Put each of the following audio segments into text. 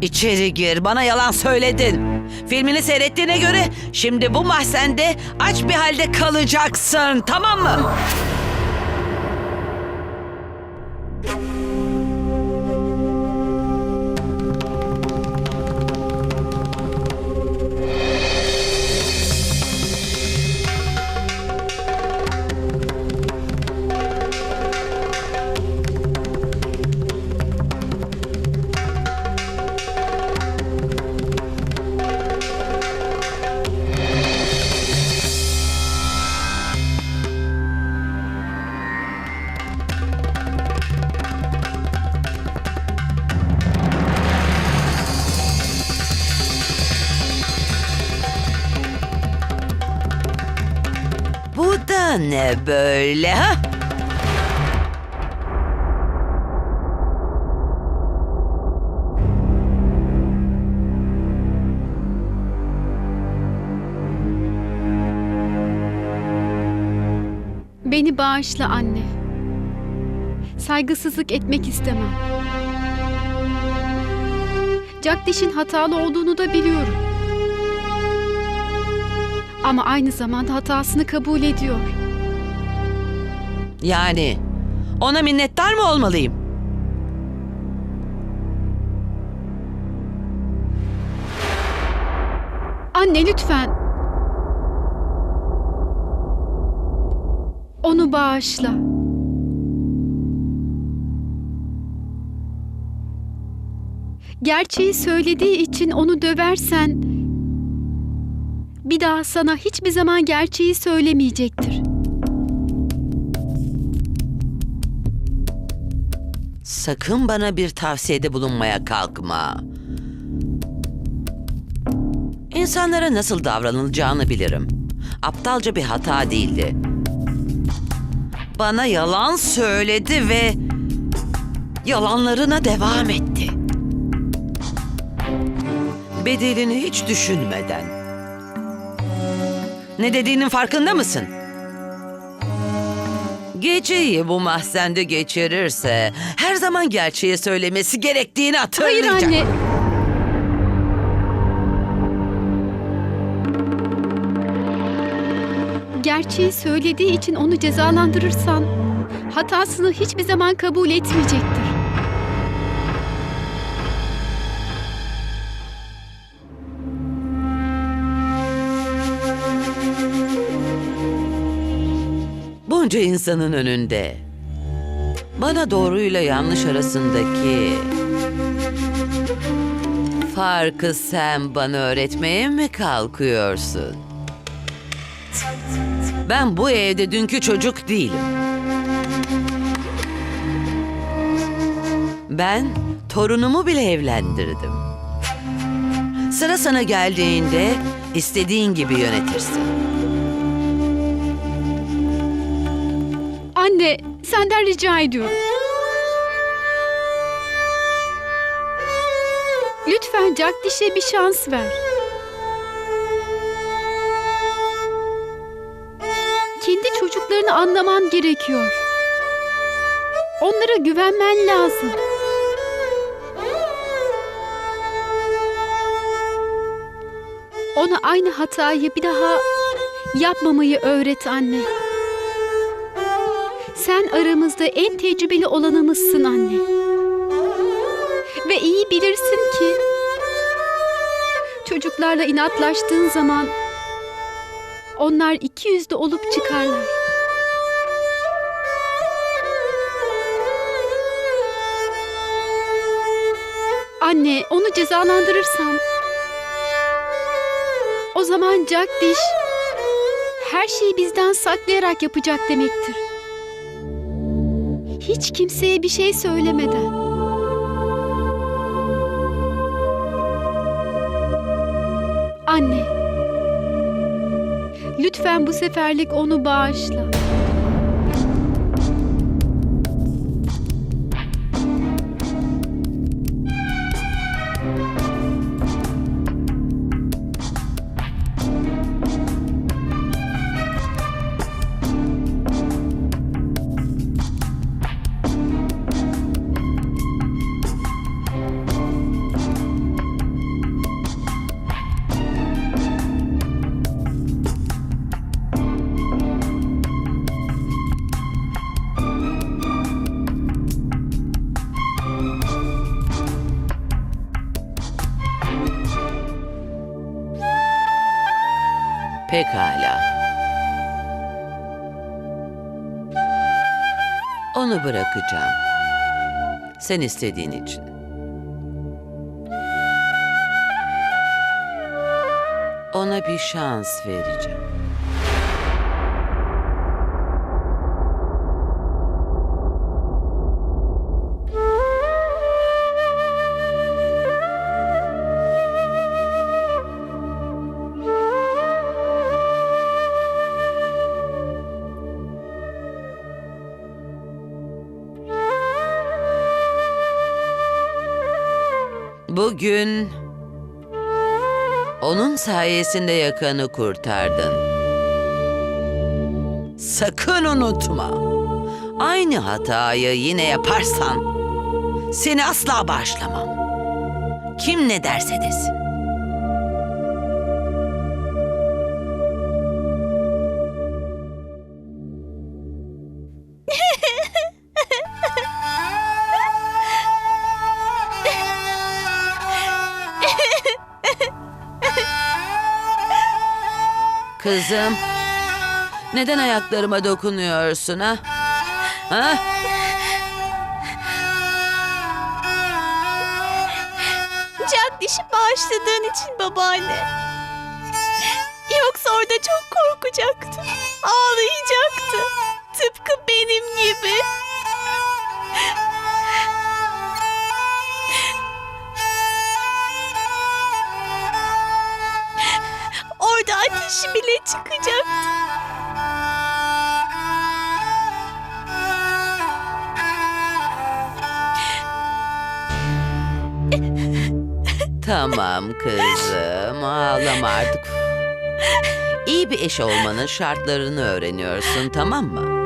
İçeri gir. Bana yalan söyledin. Filmini seyrettiğine göre şimdi bu mahzende aç bir halde kalacaksın. Tamam mı? Ne böyle ha? Beni bağışla anne. Saygısızlık etmek istemem. Jagdish'in hatalı olduğunu da biliyorum. Ama aynı zamanda hatasını kabul ediyor. Yani ona minnettar mı olmalıyım? Anne lütfen. Onu bağışla. Gerçeği söylediği için onu döversen bir daha sana hiçbir zaman gerçeği söylemeyecektir. Sakın bana bir tavsiyede bulunmaya kalkma. İnsanlara nasıl davranılacağını bilirim. Aptalca bir hata değildi. Bana yalan söyledi ve yalanlarına devam etti. Bedelini hiç düşünmeden. Ne dediğinin farkında mısın? Geceyi bu mahzende geçirirse zaman gerçeği söylemesi gerektiğini Hayır hatırlayacak. anne. Gerçeği söylediği için onu cezalandırırsan hatasını hiçbir zaman kabul etmeyecektir. Bunca insanın önünde bana doğruyla yanlış arasındaki farkı sen bana öğretmeye mi kalkıyorsun? Ben bu evde dünkü çocuk değilim. Ben torunumu bile evlendirdim. Sıra sana geldiğinde istediğin gibi yönetirsin. Anne, senden rica ediyorum. Lütfen Jagdish'e bir şans ver. Kendi çocuklarını anlaman gerekiyor. Onlara güvenmen lazım. Ona aynı hatayı bir daha yapmamayı öğret anne. Sen aramızda en tecrübeli olanımızsın anne. Ve iyi bilirsin ki çocuklarla inatlaştığın zaman onlar iki yüzlü olup çıkarlar. Anne, onu cezalandırırsam o zaman Jagdish her şeyi bizden saklayarak yapacak demektir. Hiç kimseye bir şey söylemeden. Anne. Lütfen bu seferlik onu bağışla. Pekala. Onu bırakacağım. Sen istediğin için. Ona bir şans vereceğim. Bugün onun sayesinde yakanı kurtardın. Sakın unutma. Aynı hatayı yine yaparsan seni asla bağışlamam. Kim ne derse desin. Kızım, neden ayaklarıma dokunuyorsun ha? Ha? Jagdish'i bağışladığın için babaanne. Tamam kızım, ağlama artık. İyi bir eş olmanın şartlarını öğreniyorsun, tamam mı?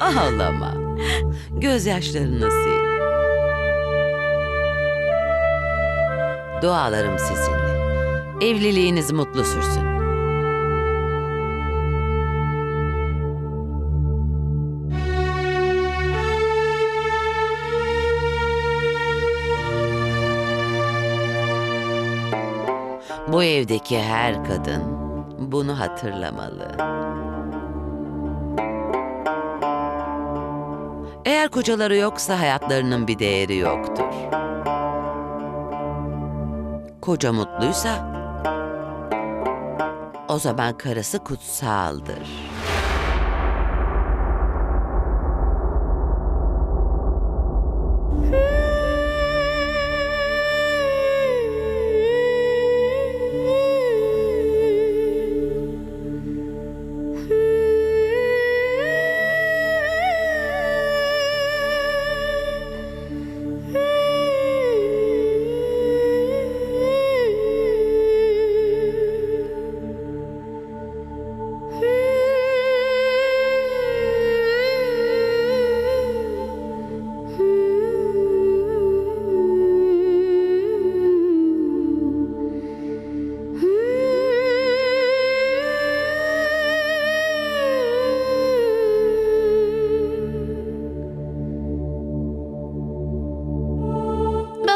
Ağlama. Gözyaşlarını sil. Dualarım sizinle. Evliliğiniz mutlu sürsün. Bu evdeki her kadın bunu hatırlamalı. Eğer kocaları yoksa hayatlarının bir değeri yoktur. Koca mutluysa o zaman karısı kutsaldır.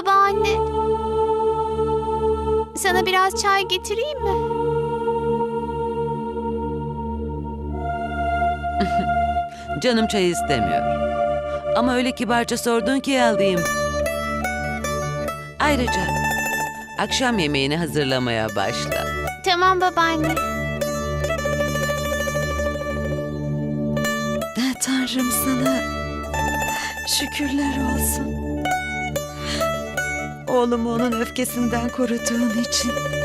Babaanne. Sana biraz çay getireyim mi? Canım çay istemiyor. Ama öyle kibarca sordun ki alayım. Ayrıca akşam yemeğini hazırlamaya başla. Tamam babaanne. Tanrım sana şükürler olsun. Oğlumu onun öfkesinden koruduğun için.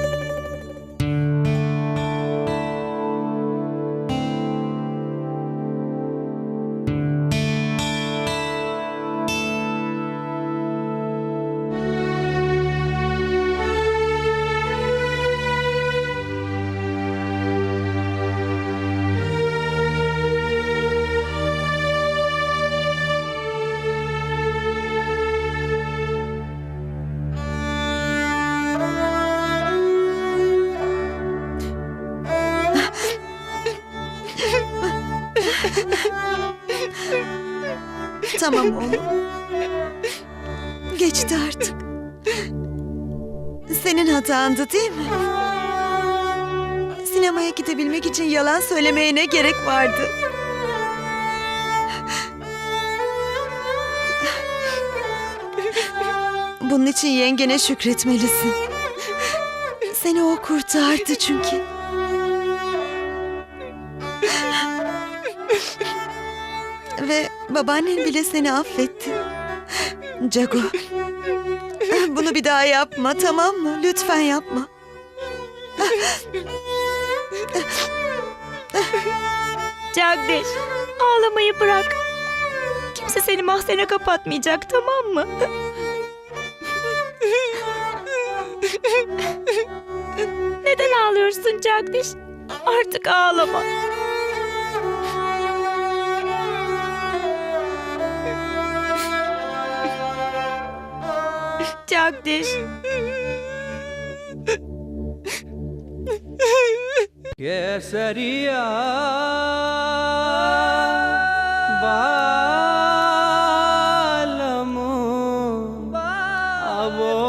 Tamam oğlum. Geçti artık. Senin hatandı değil mi? Sinemaya gidebilmek için yalan söylemeye ne gerek vardı? Bunun için yengene şükretmelisin. Seni o kurtardı çünkü. Babaannen bile seni affetti. Cago. Bunu bir daha yapma tamam mı? Lütfen yapma. Jagdish ağlamayı bırak. Kimse seni mahzene kapatmayacak tamam mı? Neden ağlıyorsun Jagdish? Artık ağlama. Çakdış. Keseriya Bağ